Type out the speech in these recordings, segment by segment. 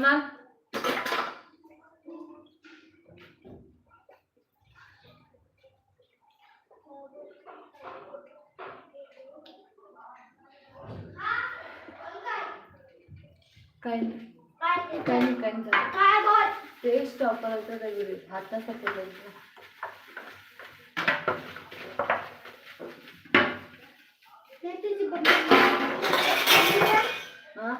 कुणाल काय नाही काय नाही काय नाही ते स्टॉप करायचं वगैरे हातासाठी जायचं हा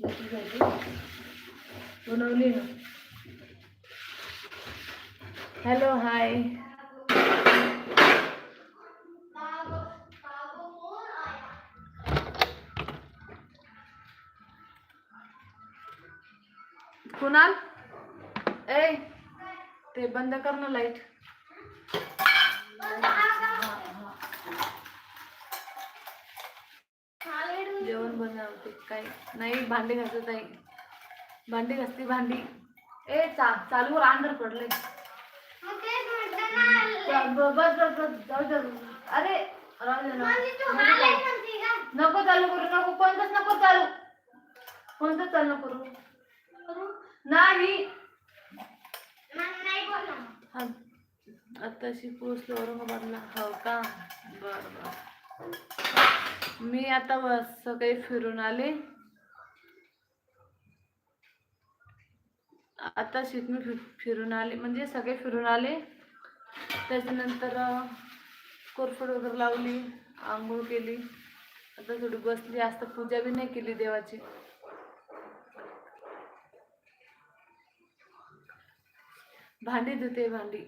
नक्की जायची बनवली हॅलो हाय कुणाल? ए ते बंद कर ना लाइट जेवण बनवते काय नाही भांडे घासत आहे. भांडी घासती भांडी. ए चा चालू अंधार पडले बस बस बस जाऊ दे. अरे. नको चालू. करू नको. कोणतंच नको चालू. कोणतंच चालू करू. नाही. आताशी पोचलो औरंगाबादला. हो का? बर बर. मी आता बस सकाळी फिरून आले. आता शिक मी फिरून आले. म्हणजे सगळे फिरून आले. त्याच्यानंतर कोरफड वगैरे लावली आंघोळ केली. आता थोडी बसली. आज तर पूजा बी नाही केली देवाची. भांडी धुते भांडी.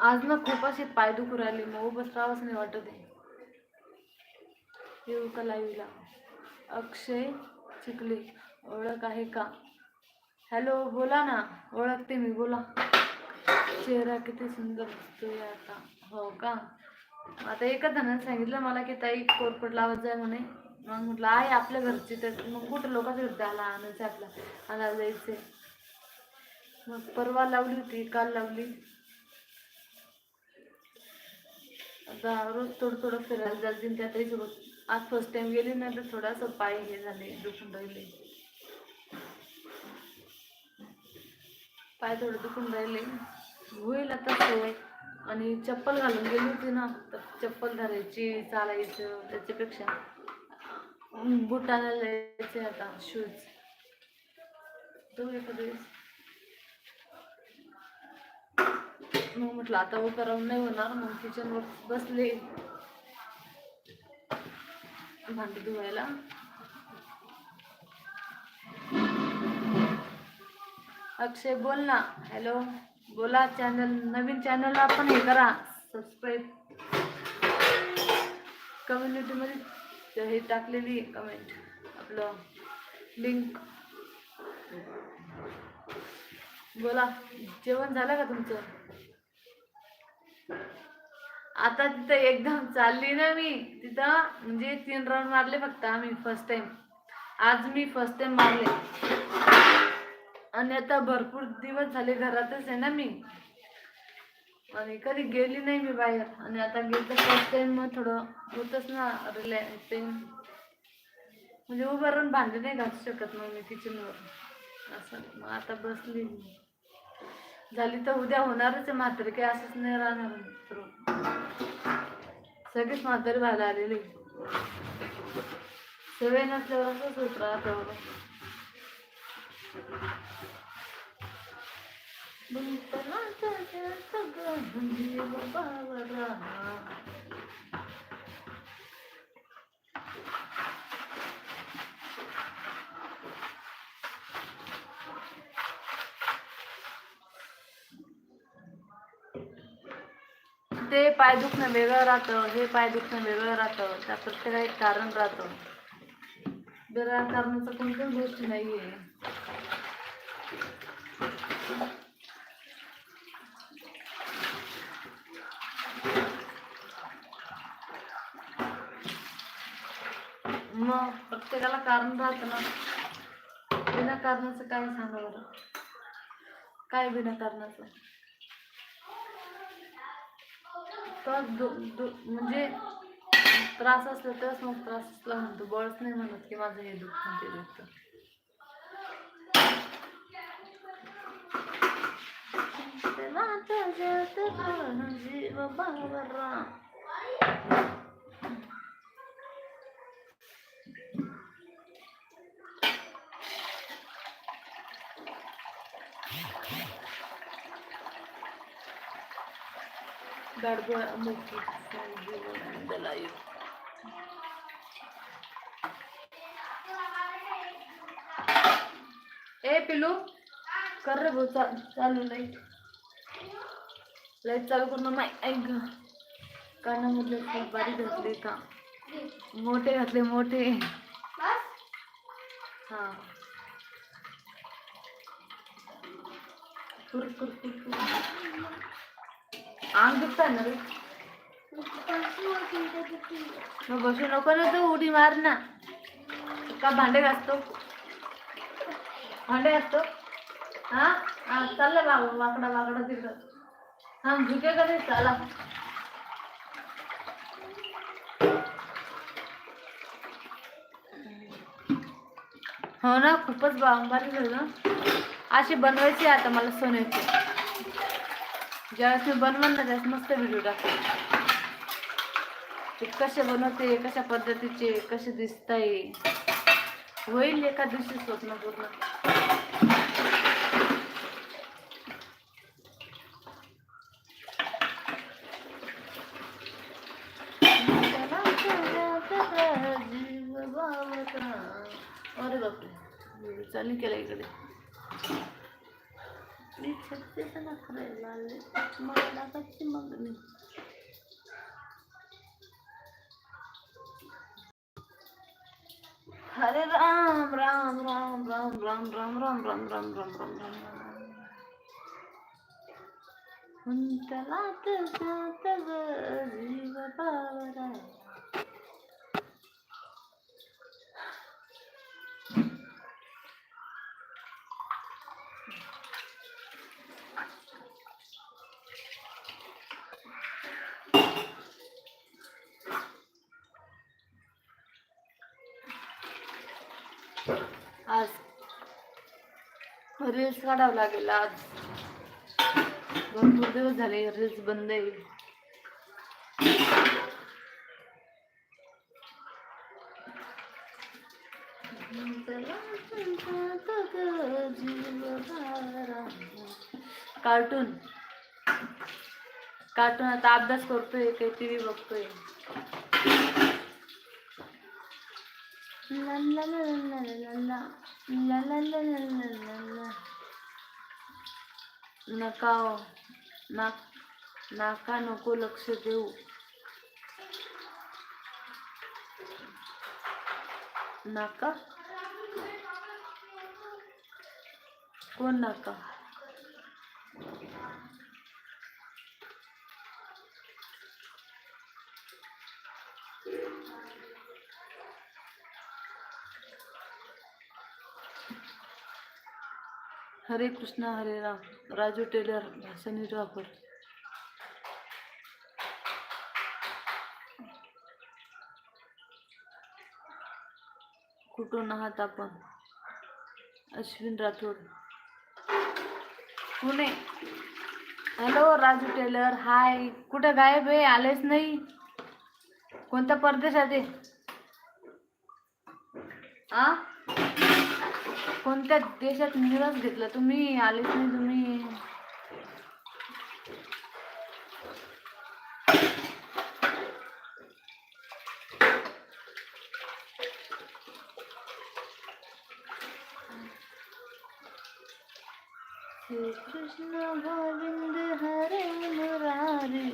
आज ना खूप असे पाय दुखू राहिले. मग उभं राहावंच नाही वाटत आहे. येऊ का लाईव्हला अक्षय चिखली ओळख आहे का? हॅलो बोला ना. ओळखते मी बोला. चेहरा किती सुंदर दिसतोय आता. हो का? आता एकच जणांनी सांगितलं मला की ताई कोरपट लावत जाय म्हणे. मग म्हटलं आहे आपल्या घरची तर. मग कुठं लोकांच्या घरचा आला आणायचं आपला. आला जायचे मग परवा लावली होती काल लावली. आता रोज थोडं थोडं फिरायला जाते त्या ताईसोबत. आज फर्स्ट टाइम गेली ना तर थोडासा पाय हे झाले दुखून राहिले. पाय थोडं दुखून राहिले. होईल आता सवय. आणि चप्पल घालून गेली होती ना तर चप्पल धरायची चालायचं त्याच्यापेक्षा. बुटाला लिहायचे जायचे आता शूज तो एखाद्या मग म्हटलं आता उभं राहून नाही होणार मग किचनवर बसले. भांडी धुवायला. अक्षय बोल ना. हॅलो बोला चॅनल नवीन चॅनलला पण हे करा. सबस्क्राईब कम्युनिटीमध्ये हे टाकलेली कमेंट आपलं लिंक बोला जेवण झालं का तुमचं? आता तिथं एकदम चालली ना मी तिथं म्हणजे तीन राऊंड मारले फक्त आम्ही फर्स्ट टाइम आज मी फर्स्ट टाइम मारले. आणि आता भरपूर दिवस झाले घरातच आहे ना मी. आणि कधी गेली नाही मी बाहेर. आणि आता गेली तर फर्स्ट टाइम मग थोडं होतच ना रिलॅक्सिंग म्हणजे उभं राहून भांडे नाही घालू शकत मग मी किचनवर असं मग आता बसली झाली तर उद्या होणारच आहे म्हातारी काही असंच नाही राहणार. Sakız maddeleri ben halledelim. Seven nasıl varsa sus rahat ol. Bunu bana da gel sakın diye babalara. ते पाय दुखणं वेगळं राहतं हे पाय दुखणं वेगळं राहतं त्या प्रत्येकाला एक कारण राहतं. बिना कारणाचं कोणत्याच गोष्टी नाही आहे मग प्रत्येकाला कारण राहतं ना. बिना कारणाचं काय सांगा बरं काय बिना तर दु दु म्हणजे त्रास असला तरच मग त्रासला म्हणतो बळच नाही म्हणत की माझं हे दुःख ते दुःख त्याला तुझ्यात बावरा. गाडगं मोठी दलाई ए पिलू कर रे भाऊ चा- चालू लाइट लाइट चालू करून माय ऐक कानामधले खूप बारीक घातले का मोठे घातले मोठे हा कुर कुर कुर कुर अंग दुखताय ना रे मग बसू नको ना तू उडी मार ना. का भांडे घासतो? भांडे घासतो? हा? चाललं बाबा वाकडा वाकडा तिकडं. हा झुके का नाही? चाला. हो ना खूपच बारीक झालं. अशी बनवायची आता मला सोन्याची. ज्यावेळेस मी बनवून ना त्यावेळेस मस्त व्हिडिओ टाकते ते कसे बनवते कशा पद्धतीचे कसे दिसताय. होईल एका दिवशी स्वप्न पूर्ण. चालू केलं इकडे मी छत्तीस नखरे लावले मला कच्ची मागणी हरे राम राम राम राम राम राम राम राम राम राम राम राम कुंतला तुझ्यात ग जीव बावरा आज रील्स काढावं लागेल आज. भरपूर दिवस झाले रील्स बंद आहे. कार्टून कार्टून आता अभ्यास करतोय काही टी व्ही बघतोय. नका नाक नाका नको लक्ष देऊ नाका कोण नाका हरे कृष्णा हरे राम. राजू टेलर सनी वापर कुठून आहात आपण? Ashwin Rathod. Pune. Hello Raju Tailor. Hi कुठं गायब आहे? आलेच नाही. कोणत्या परदेशात आहे? आ? कोणत्या देशात निवास घेतलं तुम्ही आलेच नाही तुम्ही कृष्ण गोविंद हरे मुरारी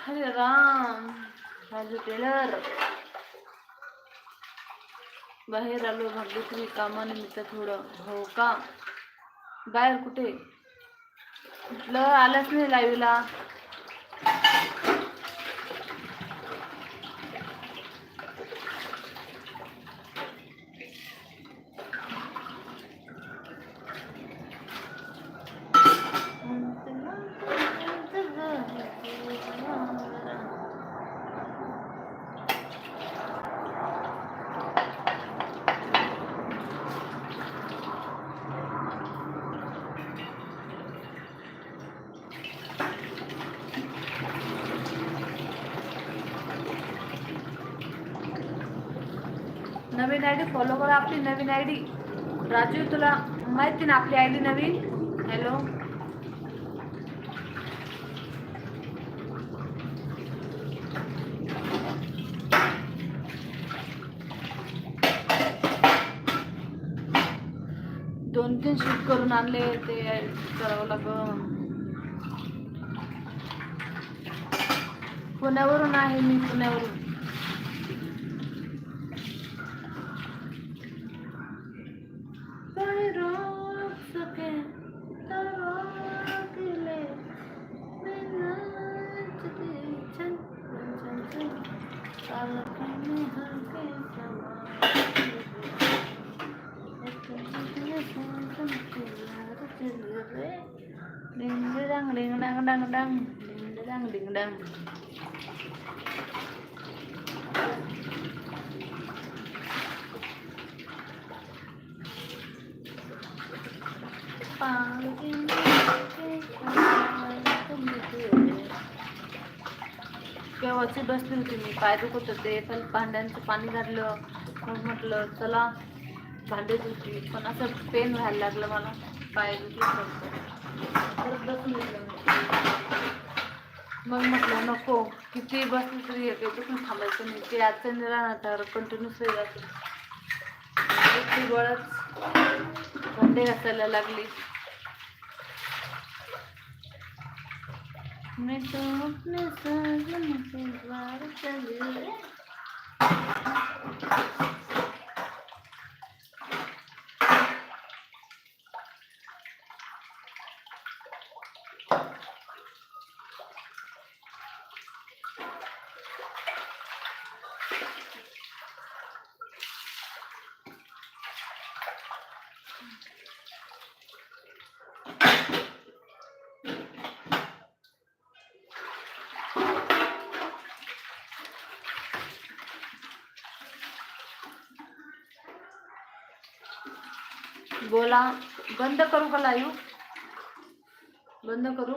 हरे राम राजू टेलर बाहेर आलो भाग्यश्री कामानिमित्त थोडं हो का? बाहेर कुठे? म्हटलं आलंच नाही लाईव्हला नवीन आय डी फॉलो करा आपली नवीन आय डी. राजू तुला माहिती ना आपली आय डी नवीन? हॅलो दोन तीन शूट करून आणले ते करावं लागं पुण्यावरून आहे मी पुण्यावरून. Ding dang ding dang dang dang ding dang ding dang केव्हाची बसली होती मी पाय दुखत होते पण भांड्यांचं पाणी घातलं मग म्हटलं चला भांडे धुतली. पण असं पेन व्हायला लागलं मला. पाय दुखी परत बसून मग म्हटलं नको. किती बसली तरी हे पण थांबायचं नाही. ते आजचं नाही राहणार तर कंटिन्यूस जायचं जाते. गोळच भांडे घासायला लागली. मी तो अपने साजन से द्वार चली बोला बंद करू का लाईव्ह बंद करू?